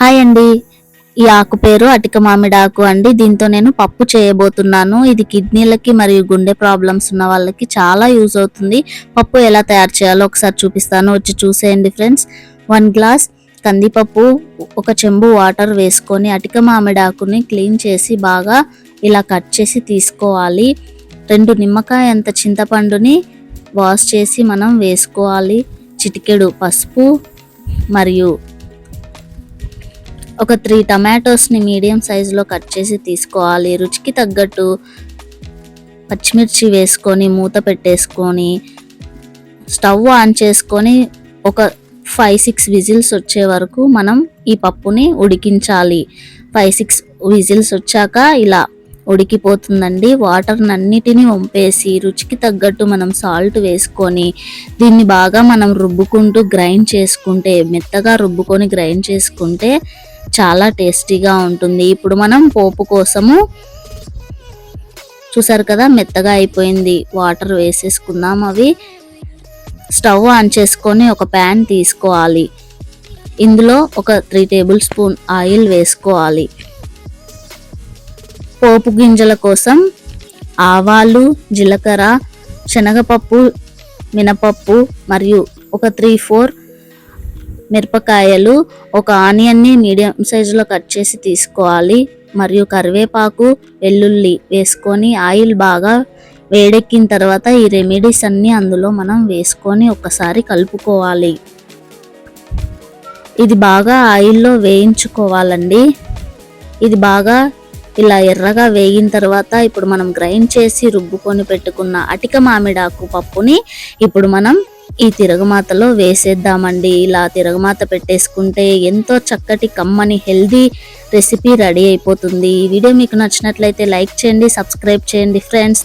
Hi అండి. ఈ ఆకు పేరు అటిక మామిడి ఆకు అండి. దీంతో నేను పప్పు చేయబోతున్నాను. ఇది కిడ్నీలకి మరియు గుండె ప్రాబ్లమ్స్ ఉన్న వాళ్ళకి చాలా యూజ్ అవుతుంది. పప్పు ఎలా తయారు చేయాలో ఒకసారి చూపిస్తాను. వచ్చి చూసేయండి ఫ్రెండ్స్. వన్ గ్లాస్ కందిపప్పు ఒక చెంబు వాటర్ వేసుకొని అటిక మామిడి ఆకుని క్లీన్ చేసి బాగా ఇలా కట్ చేసి తీసుకోవాలి. రెండు నిమ్మకాయ అంత చింతపండుని వాష్ చేసి మనం వేసుకోవాలి. చిటికెడు పసుపు మరియు ఒక త్రీ టమాటోస్ని మీడియం సైజులో కట్ చేసి తీసుకోవాలి. రుచికి తగ్గట్టు పచ్చిమిర్చి వేసుకొని మూత పెట్టేసుకొని స్టవ్ ఆన్ చేసుకొని ఒక ఫైవ్ సిక్స్ విజిల్స్ వచ్చే వరకు మనం ఈ పప్పుని ఉడికించాలి. ఫైవ్ సిక్స్ విజిల్స్ వచ్చాక ఇలా ఉడికిపోతుందండి. వాటర్ అన్నిటిని వంపేసి రుచికి తగ్గట్టు మనం సాల్ట్ వేసుకొని దీన్ని బాగా మనం రుబ్బుకుంటూ గ్రైండ్ చేసుకుంటే మెత్తగా రుబ్బుకొని గ్రైండ్ చేసుకుంటే చాలా టేస్టీగా ఉంటుంది. ఇప్పుడు మనం పోపు కోసము చూసారు కదా మెత్తగా అయిపోయింది. వాటర్ వేసేసుకుందాం అవి. స్టవ్ ఆన్ చేసుకొని ఒక ప్యాన్ తీసుకోవాలి. ఇందులో ఒక త్రీ టేబుల్ స్పూన్ ఆయిల్ వేసుకోవాలి. పోపు గింజల కోసం ఆవాలు జీలకర్ర శనగపప్పు మినపప్పు మరియు ఒక త్రీ ఫోర్ మిరపకాయలు ఒక ఆనియన్ని మీడియం సైజులో కట్ చేసి తీసుకోవాలి. మరియు కరివేపాకు వెల్లుల్లి వేసుకొని ఆయిల్ బాగా వేడెక్కిన తర్వాత ఈ రెమెడీస్ అన్నీ అందులో మనం వేసుకొని ఒకసారి కలుపుకోవాలి. ఇది బాగా ఆయిల్లో వేయించుకోవాలండి. ఇది బాగా ఇలా ఎర్రగా వేగిన తర్వాత ఇప్పుడు మనం గ్రైండ్ చేసి రుబ్బుకొని పెట్టుకున్న అటిక మామిడాకు పప్పుని ఇప్పుడు మనం ఈ తిరగమాతలో వేసేద్దామండి. ఇలా తిరగమాత పెట్టేసుకుంటే ఎంతో చక్కటి కమ్మని హెల్దీ రెసిపీ రెడీ అయిపోతుంది. ఈ వీడియో మీకు నచ్చినట్లయితే లైక్ చేయండి సబ్స్క్రైబ్ చేయండి ఫ్రెండ్స్.